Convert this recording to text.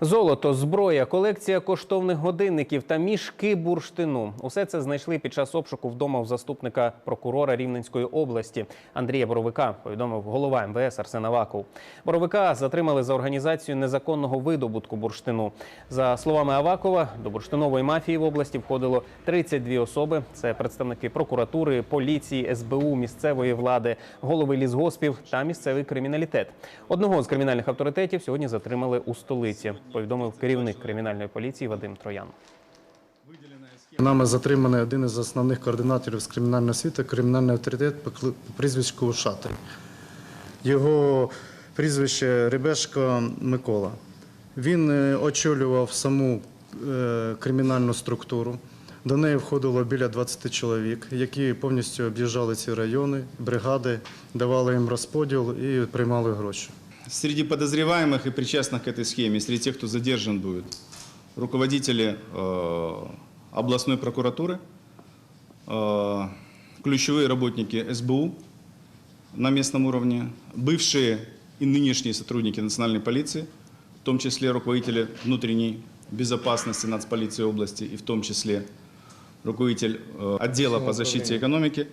Золото, зброя, колекція коштовних годинників та мішки бурштину. Усе це знайшли під час обшуку вдома у заступника прокурора Рівненської області Андрія Боровика. Повідомив голова МВС Арсен Аваков. Боровика затримали за організацію незаконного видобутку бурштину. За словами Авакова, до бурштинової мафії в області входило 32 особи. Це представники прокуратури, поліції, СБУ, місцевої влади, голови лісгоспів та місцевий криміналітет. Одного з кримінальних авторитетів сьогодні затримали у столиці. Повідомив керівник кримінальної поліції Вадим Троян. Нами затриманий один із основних координаторів з кримінального світу, кримінальний авторитет по прізвиську Ушатий. Його прізвище Ребешко Микола. Він е, очолював саму е, кримінальну структуру. До неї входило біля 20 чоловік, які повністю об'їжджали ці райони, бригади, давали їм розподіл і приймали гроші. Среди подозреваемых и причастных к этой схеме, среди тех, кто задержан будет, руководители э, областной прокуратуры, э, ключевые работники СБУ на местном уровне, бывшие и нынешние сотрудники национальной полиции, в том числе руководители внутренней безопасности нацполиции области и в том числе руководитель э, отдела по защите экономики.